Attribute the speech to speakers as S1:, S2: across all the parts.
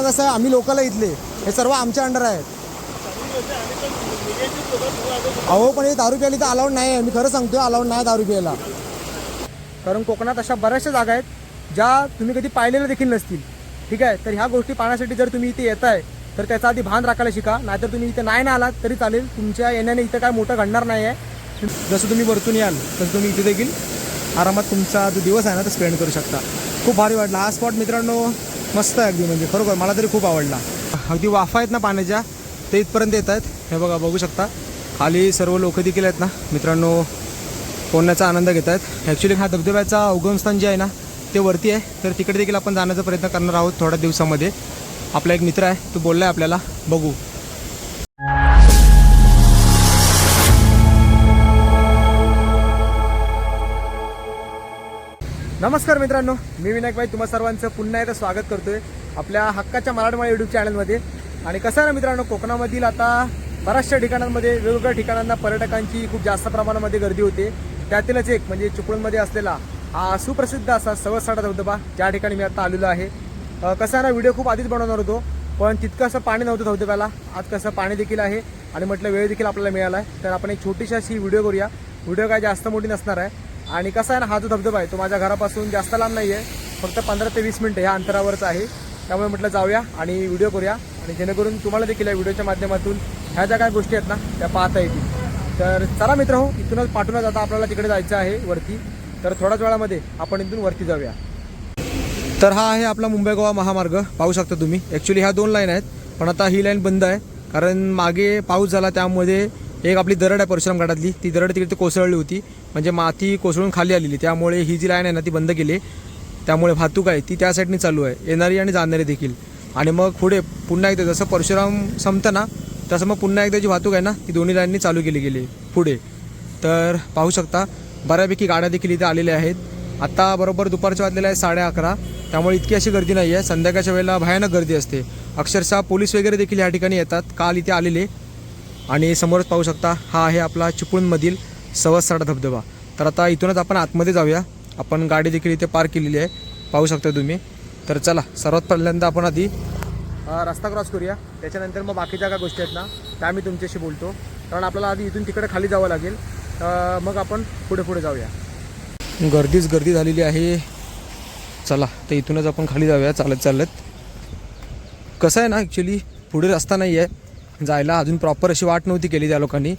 S1: आता कसं आहे आम्ही लोकल इथले. हे सर्व आमच्या अंडर आहेत. अहो पण हे दारू प्यायला तर अलाउड नाही आहे मी खरं सांगतो अलाउड नाही दारू प्यायला. कारण कोकणात अशा बऱ्याचशा जागा आहेत ज्या तुम्ही कधी पाहिलेल्या देखील नसतील. ठीक आहे? तर ह्या गोष्टी पाहण्यासाठी जर तुम्ही इथे येत आहे तर त्याचा आधी भान राखायला शिका. नाहीतर तुम्ही इथे नाही ना आलात तरी चालेल. तुमच्या येण्याने इथं काय मोठं घडणार नाही आहे जसं तुम्ही वरतून याल तसं तुम्ही इथे देखील आरामात तुमचा जो दिवस आहे ना तो स्पेंड करू शकता. खूप भारी वाटला. हा स्पॉट मित्रांनो मस्त आहे अगदी म्हणजे खरोखर मला तरी खूप आवडला. अगदी वाफा आहेत ना पाण्याच्या ते इथपर्यंत येत आहेत. हे बघा बघू शकता. खाली सर्व लोक देखील आहेत ना. मित्रांनो पोहण्याचा आनंद घेत आहेत. ॲक्च्युली हा धबधब्याचा उगमस्थान जे आहे ना ते वरती आहे. तर तिकडे देखील आपण जाण्याचा प्रयत्न करणार आहोत थोड्या दिवसामध्ये. आपला एक मित्र आहे तो बोलला आहे आपल्याला बघू. नमस्कार मित्रांनो मी विनायक भाई तुम्हा सर्वांचं पुन्हा एकदा स्वागत करतोय आपल्या हक्काच्या मराठवाडा यूट्यूब चॅनलमध्ये आणि कसं आहे ना मित्रांनो कोकणामधील आता बऱ्याचशा ठिकाणांमध्ये वेगवेगळ्या ठिकाणांना पर्यटकांची खूप जास्त प्रमाणामध्ये गर्दी होते. त्यातीलच एक म्हणजे चिपळूणमध्ये असलेला हा सुप्रसिद्ध असा सवसाडा धबधबा ज्या ठिकाणी मी आता आलेलो आहे. कसं आहे ना व्हिडिओ खूप आधीच बनवणार होतो पण तितकं असं पाणी नव्हतं धबधब्याला. आज कसं पाणी देखील आहे आणि म्हटलं वेळ देखील आपल्याला मिळाला आहे तर आपण एक छोटीशी अशी व्हिडिओ करूया. व्हिडिओ काय जास्त मोठी नसणार आहे. आणि कसं आहे ना हा जो धबधबा आहे तो माझ्या घरापासून जास्त लांब नाही आहे फक्त पंधरा ते वीस मिनटं ह्या अंतरावरच आहे. त्यामुळे म्हटलं जाऊया आणि व्हिडिओ करूया. आणि जेणेकरून तुम्हाला देखील या व्हिडिओच्या माध्यमातून ह्या ज्या काय गोष्टी आहेत ना त्या पाहता येतील. तर चला मित्र हो इथूनच पाठवूनच आता आपल्याला तिकडे जायचं आहे वरती. तर थोड्याच वेळामध्ये आपण इथून वरती जाऊया. तर हा आहे आपला मुंबई गोवा महामार्ग. पाहू शकता तुम्ही. ॲक्च्युली ह्या दोन लाईन आहेत पण आता ही लाईन बंद आहे. कारण मागे पाऊस झाला त्यामध्ये एक आपली दरड आहे परशुराम घाटातली. ती दरड तिकडे कोसळली होती. म्हणजे माती कोसळून खाली आलेली. त्यामुळे ही जी लाईन आहे ना ती बंद केली. त्यामुळे वाहतूक आहे. ती त्या साईडनी चालू आहे. येणारी आणि जाणारी देखील. आणि मग पुढे पुन्हा एकदा जसं परशुराम संपतं ना तसं मग पुन्हा एकदा जी वाहतूक आहे ना ती दोन्ही लाईननी चालू केली गेली. पुढे. तर पाहू शकता बऱ्यापैकी गाड्या देखील इथे आलेल्या आहेत. आत्ता बरोबर दुपारच्या वाजलेल्या आहे साडे अकरा. त्यामुळे इतकी अशी गर्दी नाही आहे संध्याकाळच्या वेळेला भयानक गर्दी असते. अक्षरशः पोलीस वगैरे देखील या ठिकाणी येतात. काल इथे आलेले. आणि समोरच पाहू शकता हा आहे आपला चिपळूणमधील सवसाडा धबधबा. तर आता इथूनच आपण आतमध्ये जाऊया. आपण गाडी देखील इथे पार्क केलेली आहे. पाहू शकता तुम्ही. तर चला सर्वात पहिल्यांदा आपण आधी रस्ता क्रॉस करूया. त्याच्यानंतर मग बाकीच्या काय गोष्टी आहेत ना त्या मी तुमच्याशी बोलतो. कारण आपल्याला आधी इथून तिकडे खाली जावं लागेल. मग आपण पुढे पुढे जाऊया. गर्दीच गर्दी झालेली आहे. चला तर इथूनच आपण खाली जाऊया. चालत चालत. कसं आहे ना ॲक्च्युली पुढे रस्ता नाही आहे जायला अजून प्रॉपर अशी वाट नव्हती केली त्या लोकांनी.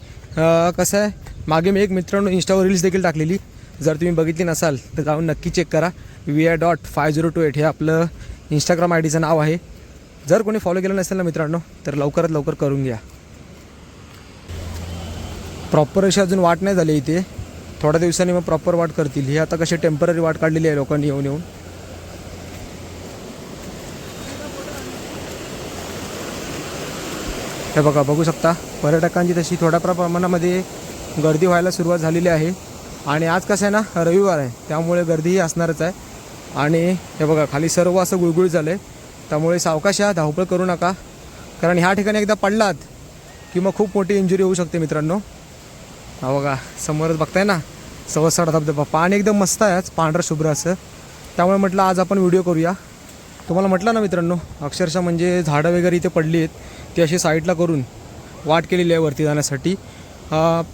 S1: कसं आहे मागे मी एक मित्रांनो इंस्टावर रील्स देखील टाकलेली. जर तुम्ही बघितली नसाल तर जाऊन नक्की चेक करा. V I dot five zero two eight हे आपलं इंस्टाग्राम आय डीचं नाव आहे. जर कोणी फॉलो केलं नसेल ना मित्रांनो तर लवकरात लवकर करून घ्या. प्रॉपर अशी अजून वाट नाही झाली इथे. थोड्या दिवसांनी मग प्रॉपर वाट करतील. ही आता कशी टेंपररी वाट काढलेली आहे लोकांनी येऊन येऊन. हे बघा बघू शकता पर्यटकांची तशी थोड्या प्रमाणामध्ये गर्दी व्हायला सुरुवात झालेली आहे. आणि आज कसं आहे ना रविवार आहे त्यामुळे गर्दीही असणारच आहे. आणि हे बघा खाली सर्व असं गुळगुळ झालं आहे त्यामुळे सावकाश या धावपळ करू नका. कारण ह्या ठिकाणी एकदा पडलात की मग खूप मोठी इंजुरी होऊ शकते मित्रांनो. हा बघा समोरच बघताय ना सवसाडा धबधबा. पाणी एकदम मस्त आहे आज पांढरं शुभ्र असं. त्यामुळे म्हटलं आज आपण व्हिडिओ करूया. तुम्हाला म्हटलं ना मित्रांनो अक्षरशः म्हणजे झाडं वगैरे इथे पडली आहेत ती अशी साईडला करून वाट केलेली आहे वरती जाण्यासाठी.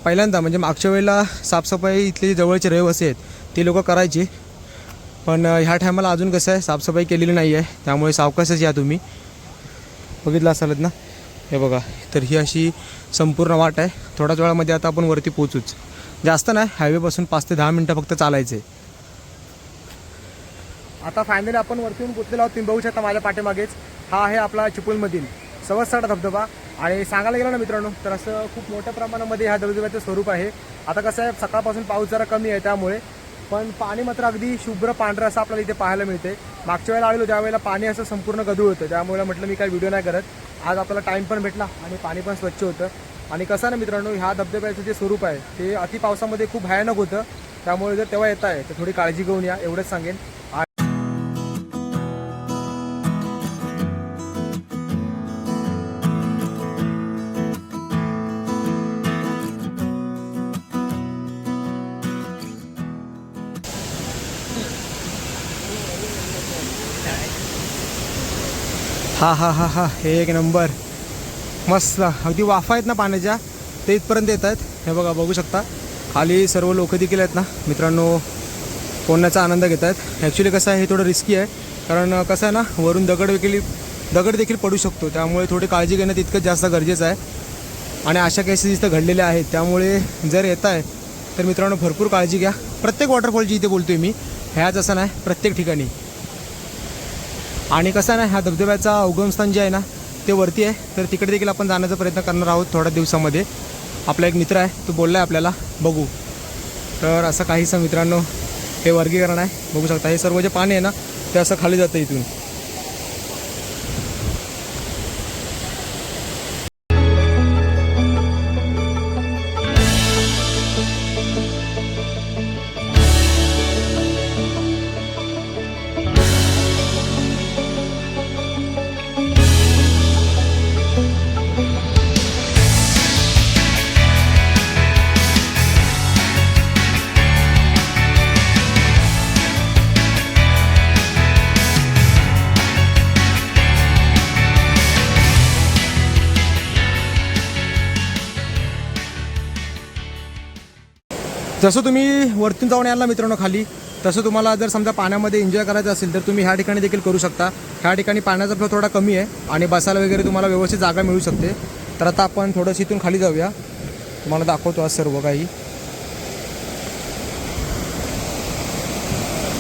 S1: पहिल्यांदा म्हणजे मागच्या वेळेला साफसफाई इथले जे जवळचे रहिवासी आहेत ते लोक करायचे. पण ह्या टायमाला अजून कसं आहे साफसफाई केलेली नाही आहे. त्यामुळे सावकाशच या तुम्ही. बघितलं असालच ना? हे बघा तर ही अशी संपूर्ण वाट आहे. थोड्याच वेळामध्ये आता आपण वरती पोचूच जास्त नाही हायवेपासून पाच ते दहा मिनटं फक्त चालायचे आता फायनली आपण वरती येऊन पोचलेलो आहोत तुम्ही बघू शकता माझ्या पाठीमागेच. हा आहे आपला चिपळूणमधील. सवसाडा धबधबा. आणि सांगायला गेलं ना मित्रांनो तर असं खूप मोठ्या प्रमाणामध्ये ह्या धबधब्याचं स्वरूप आहे. आता कसं आहे सकाळपासून पाऊस जरा कमी आहे त्यामुळे. पण पाणी मात्र अगदी शुभ्र पांढरं असं आपल्याला इथे पाहायला मिळते मागच्या वेळेला आलेलो त्यावेळेला पाणी असं संपूर्ण गदूळ होतं त्यामुळे म्हटलं मी काही व्हिडिओ नाही करत. आज आपल्याला टाईम पण भेटला आणि पाणी पण स्वच्छ होतं. आणि कसं आहे ना मित्रांनो ह्या धबधब्याचं जे स्वरूप आहे ते अति पावसामध्ये खूप भयानक होतं. त्यामुळे जर तेव्हा येत आहे तर थोडी काळजी घेऊन या एवढंच सांगेन. हा हा हा हा. हे एक नंबर. मस्त. अगदी वाफा आहेत ना पाण्याच्या. ते इथपर्यंत येत आहेत. हे बघा बघू शकता. खाली सर्व लोक देखील आहेत ना. मित्रांनो पोहण्याचा आनंद घेत आहेत. ॲक्च्युली कसं आहे हे थोडं रिस्की आहे. कारण कसं आहे ना वरून दगड देखील दगड देखील पडू शकतो. त्यामुळे थोडी काळजी घेणं तितकंच जास्त गरजेचं आहे. आणि अशा केसेस इथं घडलेल्या आहेत. त्यामुळे जर येत आहे तर मित्रांनो भरपूर काळजी घ्या. प्रत्येक वॉटरफॉलची इथे बोलतो आहे मी. ह्याच असं नाही. प्रत्येक ठिकाणी. आणि कसं आहे ना ह्या धबधब्याचा उगमस्थान जे आहे ना ते वरती आहे. तर तिकडे देखील आपण जाण्याचा प्रयत्न करणार आहोत थोड्या दिवसामध्ये. आपला एक मित्र आहे तो बोलला आहे आपल्याला बघू. तर असं काहीसं मित्रांनो हे वर्गीकरण आहे. बघू शकता हे सर्व जे पाणी आहे ना ते असं खाली जातं इथून. जसं तुम्ही वरतून जाऊन याल ना मित्रांनो खाली तसं तुम्हाला जर समजा पाण्यामध्ये एन्जॉय करायचं असेल तर तुम्ही ह्या ठिकाणी देखील करू शकता. ह्या ठिकाणी पाण्याचा फ्लो थोडा कमी आहे आणि बसायला वगैरे तुम्हाला व्यवस्थित जागा मिळू शकते. तर आता आपण थोडंसं इथून खाली जाऊया. तुम्हाला दाखवतो आज सर्व काही.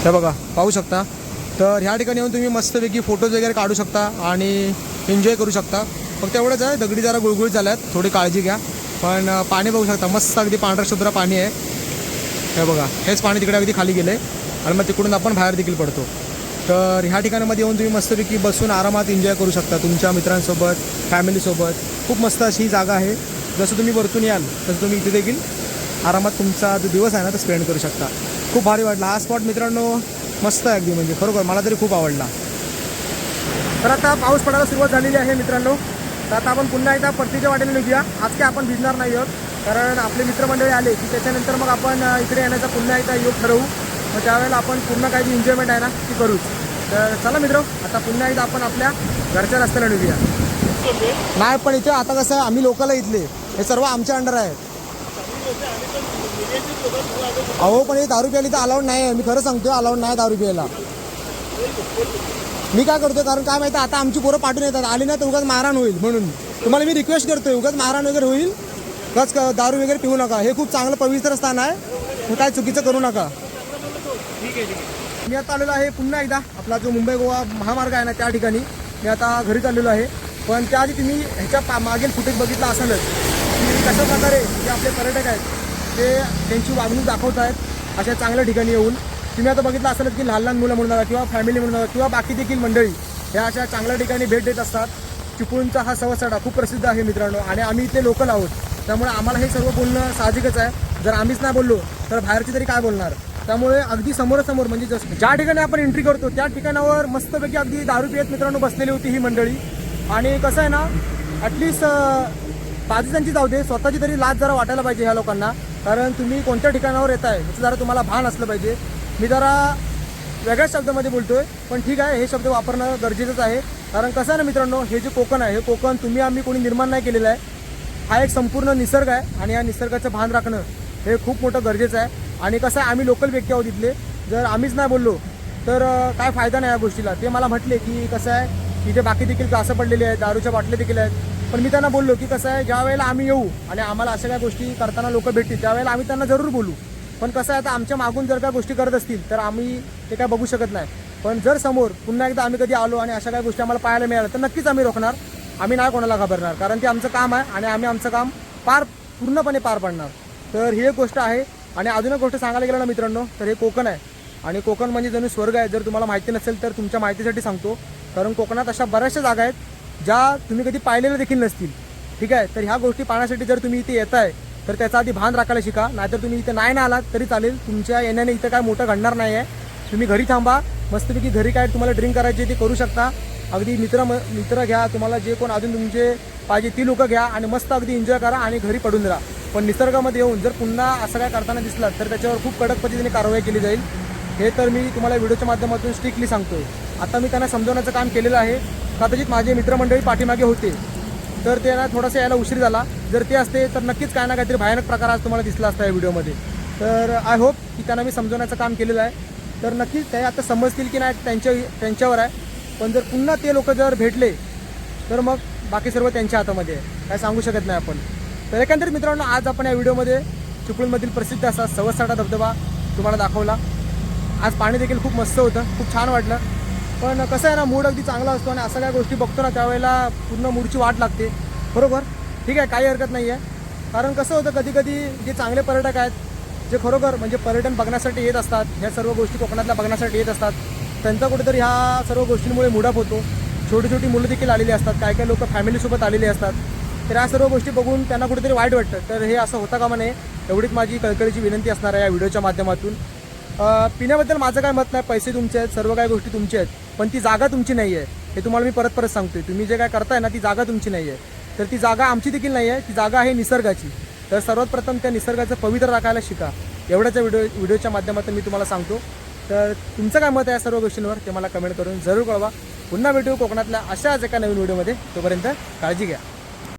S1: हे बघा पाहू शकता. तर ह्या ठिकाणी येऊन तुम्ही मस्तपैकी फोटोज वगैरे काढू शकता आणि एन्जॉय करू शकता. फक्त एवढंच आहे दगडी जरा गुळगुळीत झाल्या आहेत थोडी काळजी घ्या. पण पाणी बघू शकता मस्त अगदी पांढरा शुद्रा पाणी आहे. हे बघा. हेच पाणी तिकडे अगदी खाली गेलं आहे आणि मग तिकडून आपण बाहेर देखील पडतो. तर ह्या ठिकाणामध्ये येऊन तुम्ही मस्तपैकी बसून आरामात एन्जॉय करू शकता तुमच्या मित्रांसोबत फॅमिलीसोबत खूप मस्त अशी ही जागा आहे. जसं तुम्ही वरतून याल तसं तुम्ही इथे देखील आरामात तुमचा जो दिवस आहे ना तो स्पेंड करू शकता. खूप भारी वाटला. हा स्पॉट मित्रांनो मस्त आहे अगदी. म्हणजे खरोखर मला तरी खूप आवडला. तर आता पाऊस पडायला सुरुवात झालेली आहे मित्रांनो. तर आता आपण पुन्हा एकदा परतीच्या वाटेने निघूया. आज काय आपण भिजणार नाही आहोत. कारण आपले मित्रमंडळी आले की त्याच्यानंतर मग आपण इकडे येण्याचा पुन्हा एकदा योग ठरवू. मग त्यावेळेला आपण पूर्ण काही जी एन्जॉयमेंट आहे ना ती करूच तर चला मित्र आता पुन्हा एकदा आपण आपल्या घरच्या रस्त्याला निघूया. नाही पण इथे आता कसं आहे आम्ही लोकल इथले. हे सर्व आमच्या अंडर आहे अहो पण हे दारू प्यायली तर अलाउड नाही आहे मी खरं सांगतो अलाउड नाही दारू प्यायला. मी काय करतोय कारण काय माहिती आता आमची पोरं पाठवून येतात. आली ना तर उगाच मारहाण होईल म्हणून. तुम्हाला मी रिक्वेस्ट करतोय उगाच मारहाण वगैरे होईल. कच क- दारू वगैरे पिऊ नका. हे खूप चांगलं पवित्र स्थान आहे. काय चुकीचं करू नका. ठीक आहे मी आता आलेलो आहे पुन्हा एकदा. आपला जो मुंबई गोवा महामार्ग आहे ना त्या ठिकाणी. मी आता घरी चाललेलो आहे. पण त्याआधी तुम्ही ह्याच्या पा मागील फुटेज बघितलं असेलच. की कशा प्रकारे जे आपले पर्यटक आहेत ते त्यांची वागणूक दाखवत आहेत अशा चांगल्या ठिकाणी येऊन. तुम्ही आता बघितलं असेलच की लहान लहान मुलं म्हणून किंवा फॅमिली म्हणून किंवा बाकी देखील मंडळी ह्या अशा चांगल्या ठिकाणी भेट देत असतात. चिपळूणचा हा सवसाडा खूप प्रसिद्ध आहे मित्रांनो. आणि आम्ही इथे लोकल आहोत. त्यामुळे आम्हाला हे सर्व बोलणं साहजिकच आहे. जर आम्हीच नाही बोललो तर बाहेरची तरी काय बोलणार? त्यामुळे अगदी समोरासमोर म्हणजे जसं ज्या ठिकाणी आपण एंट्री करतो त्या ठिकाणावर मस्तपैकी अगदी दारू पियत मित्रांनो बसलेली होती ही मंडळी. आणि कसं आहे ना ॲटलिस्ट बाजूच्यांची जाऊ दे स्वतःची तरी लाज जरा वाटायला पाहिजे ह्या लोकांना. कारण तुम्ही कोणत्या ठिकाणावर येत आहे याचं जरा तुम्हाला भान असलं पाहिजे. मी जरा वेगळ्याच शब्दामध्ये बोलतोय पण ठीक आहे हे शब्द वापरणं गरजेचंच आहे. कारण कसं आहे ना मित्रांनो हे जे कोकण आहे हे कोकण तुम्ही आम्ही कोणी निर्माण नाही केलेलं आहे. हा एक संपूर्ण निसर्ग आहे आणि या निसर्गाचं भान राखणं हे खूप मोठं गरजेचं आहे. आणि कसं आहे आम्ही लोकल व्यक्ती आहोत इथले. जर आम्हीच नाही बोललो तर काय फायदा नाही या गोष्टीला. ते मला म्हटले की कसं आहे इथे बाकी देखील असं पडलेले आहेत दारूच्या बाटल्या देखील आहेत. पण मी त्यांना बोललो की कसं आहे ज्या वेळेला आम्ही येऊ आणि आम्हाला अशा काही गोष्टी करताना लोक भेटतील त्यावेळेला आम्ही त्यांना जरूर बोलू. पण कसं आहे आता आमच्या मागून जर काय गोष्टी करत असतील तर आम्ही ते काय बघू शकत नाही. पण जर समोर पुन्हा एकदा आम्ही कधी आलो आणि अशा काही गोष्टी आम्हाला पाहायला मिळाल्या तर नक्कीच आम्ही रोखणार. आम्ही नाही कोणाला घाबरणार कारण ते आमचं काम आहे आणि आम्ही आमचं काम पार पूर्णपणे पार पाडणार. तर ही एक गोष्ट आहे. आणि अजून एक गोष्ट सांगायला गेलं ना मित्रांनो तर हे कोकण आहे. आणि कोकण म्हणजे जणू स्वर्ग आहे. जर तुम्हाला माहिती नसेल तर तुमच्या माहितीसाठी सांगतो. कारण कोकणात अशा बऱ्याचशा जागा आहेत ज्या तुम्ही कधी पाहिलेल्या देखील नसतील. ठीक आहे? तर ह्या गोष्टी पाहण्यासाठी जर तुम्ही इथे येत आहे तर त्याचा आधी भान राखायला शिका. नाहीतर तुम्ही इथे नाही ना आलात तरी चालेल. तुमच्या येण्याने इथं काय मोठं घडणार नाही आहे तुम्ही घरी थांबा. मस्तपैकी घरी काय तुम्हाला ड्रिंक करायची ते करू शकता. अगदी मित्र म- मित्र घ्या तुम्हाला जे कोण अजून तुमचे पाहिजे ती लोकं घ्या आणि मस्त अगदी एन्जॉय करा आणि घरी पडून राहा. पण निसर्गामध्ये येऊन जर पुन्हा असं काय करताना दिसलात तर त्याच्यावर खूप कडक पद्धतीने कारवाई केली जाईल. हे तर मी तुम्हाला व्हिडिओच्या माध्यमातून स्ट्रिक्टली सांगतोय. आता मी त्यांना समजवण्याचं काम केलेलं आहे. कदाचित माझे मित्रमंडळी पाठीमागे होते. तर त्यांना थोडासा यायला उशीर झाला. जर ते असते तर नक्कीच काय ना काहीतरी भयानक प्रकार आज तुम्हाला दिसला असता या व्हिडिओमध्ये. तर आय होप की त्यांना मी समजवण्याचं काम केलेलं आहे. तर नक्कीच ते आता समजतील की नाही त्यांच्या त्यांच्यावर आहे. पण जर पुन्हा ते लोक जर भेटले तर मग बाकी सर्व त्यांच्या हातामध्ये आहे. काय सांगू शकत नाही आपण. तर एकंदरीत मित्रांनो आज आपण या व्हिडिओमध्ये चिपळूणमधील प्रसिद्ध असा सवसाडा धबधबा तुम्हाला दाखवला. आज पाणी देखील खूप मस्त होतं खूप छान वाटलं. पण कसं आहे ना मूड अगदी चांगला असतो आणि असं काय गोष्टी बघतो ना त्यावेळेला पूर्ण मूडची वाट लागते. बरोबर? ठीक आहे काही हरकत नाही आहे कारण कसं होतं कधी कधी जे चांगले पर्यटक आहेत जे खरोखर म्हणजे पर्यटन बघण्यासाठी येत असतात ह्या सर्व गोष्टी कोकणातल्या बघण्यासाठी येत असतात. त्यांचा कुठेतरी ह्या सर्व गोष्टींमुळे मुडाप होतो. छोटी छोटी मुलं देखील आलेली असतात काय काय लोक फॅमिलीसोबत आलेली असतात. तर या सर्व गोष्टी बघून त्यांना कुठेतरी वाईट वाटतं. तर हे असं होता कामा नये. एवढीच माझी कळकळीची विनंती असणार आहे या व्हिडिओच्या माध्यमातून. पिण्याबद्दल माझं काय मत नाही पैसे तुमचे आहेत सर्व काही गोष्टी तुमच्या आहेत. पण ती जागा तुमची नाही आहे. हे तुम्हाला मी परत परत सांगतोय. तुम्ही जे काय करताय ना ती जागा तुमची नाही आहे. तर ती जागा आमची देखील नाही आहे ती जागा आहे निसर्गाची. तर सर्वात प्रथम त्या निसर्गाचं पवित्र राखायला शिका. एवढ्याच्या व्हिडिओ व्हिडिओच्या माध्यमातून मी तुम्हाला सांगतो. तर तुमचं काय मत आहे या सर्व गोष्टींवर ते मला कमेंट करून जरूर कळवा. पुन्हा भेटू कोकणातल्या अशाच एका नवीन व्हिडिओमध्ये तोपर्यंत काळजी घ्या.